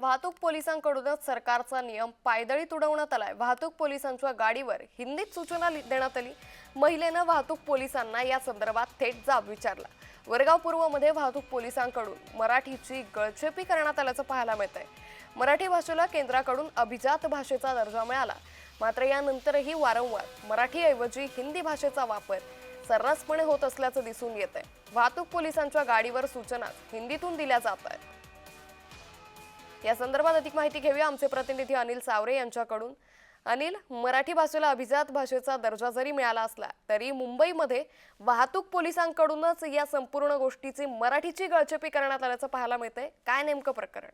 वाहतूक पोलिसांकडूनच सरकारचा नियम पायदळी तुडवण्यात आलाय. वाहतूक पोलिसांच्या गाडीवर हिंदीत सूचना देण्यात आली. महिलेनं वाहतूक पोलिसांना या संदर्भात थेट जाब विचारला. वरगाव पूर्वमध्ये वाहतूक पोलिसांकडून मराठीची गळचेपी करण्यात आल्याचं पाहायला मिळतंय. मराठी भाषेला केंद्राकडून अभिजात भाषेचा दर्जा मिळाला. मात्र यानंतरही वारंवार मराठीऐवजी हिंदी भाषेचा वापर सर्रासपणे होत असल्याचं दिसून येत आहे वाहतूक पोलिसांच्या गाडीवर सूचना हिंदीतून दिल्या जात आहेत. या संदर्भात अधिक माहिती घेऊया आमचे प्रतिनिधी अनिल सावरे यांच्याकडून. अनिल मराठी भाषेला अभिजात भाषेचा दर्जा जरी मिळाला असला तरी मुंबईमध्ये वाहतूक पोलिसांकडूनच या संपूर्ण गोष्टीची मराठीची गळचेपी करण्यात आल्याचं पाहायला मिळतंय. काय नेमकं प्रकरण?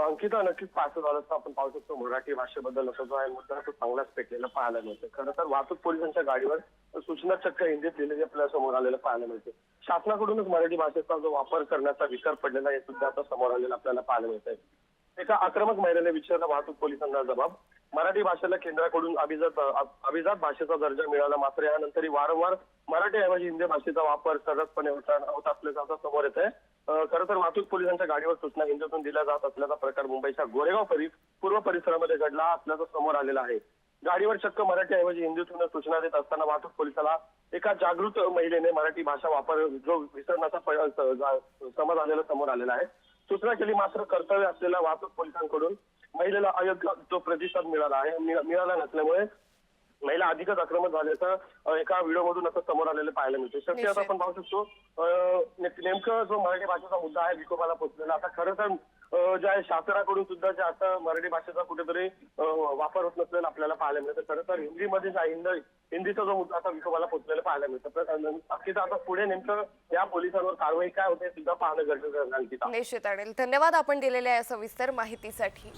अंकिता नक्कीच पाहतो झालं आपण पाहू शकतो. मराठी भाषेबद्दल असं जो आहे मुद्दा तो चांगलाच पेटलेला पाहायला मिळतो खरं तर वाहतूक पोलिसांच्या गाडीवर सूचना चक्क हिंदीत लिहिलेली आपल्याला समोर आलेलं पाहायला मिळते शासनाकडूनच मराठी भाषेचा जो वापर करण्याचा विचार पडलेला आहे हे सुद्धा आता समोर आलेला आपल्याला पाहायला मिळत आहे एका आक्रमक महिलेने विचारला वाहतूक पोलिसांना जबाब. मराठी भाषेला केंद्राकडून अभिजात अभिजात भाषेचा दर्जा मिळाला. मात्र यानंतरही वारंवार मराठीऐवजी हिंदी भाषेचा वापर सरसपणे होता होत असल्याचं आता समोर येत आहे खरं तर वाहतूक पोलिसांच्या गाडीवर सूचना हिंदीतून दिल्या जात असल्याचा प्रकार मुंबईच्या गोरेगाव परि पूर्व परिसरामध्ये घडला असल्याचं समोर आलेलं आहे. गाडीवर चक्क मराठीऐवजी हिंदीतून सूचना देत असताना वाहतूक पोलिसाला एका जागृत महिलेने मराठी भाषा वापर जो विसरण्याचा समज आलेला समोर आलेला आहे. सूचना केली मात्र कर्तव्य असलेल्या वाहतूक पोलिसांकडून महिलेला अयोग्य तो प्रतिसाद मिळाला आहे मिळाला नसल्यामुळे महिला अधिकच आक्रमक झाल्याचं एका व्हिडिओमधून असं समोर आलेलं पाहायला मिळते शेवटी आता आपण पाहू शकतो नेमकं जो मराठी भाषेचा मुद्दा आहे विकोपाला पोहोचलेला आता खरं तर अ, जे आहे शासनाकडून सुद्धा जे आता मराठी भाषेचा कुठेतरी वापर होत नसलेला आपल्याला पाहायला मिळतं खरं तर हिंदीमध्ये हिंद हिंदीचा जो मुद्दा आता विकोपाला पोहोचलेला पाहायला मिळतं तर नक्कीच आता पुढे नेमकं या पोलिसांवर कारवाई काय होते सुद्धा पाहणं गरजेचं आहे अंकिता निश्चित अनिल. धन्यवाद आपण दिलेल्या या सविस्तर माहितीसाठी.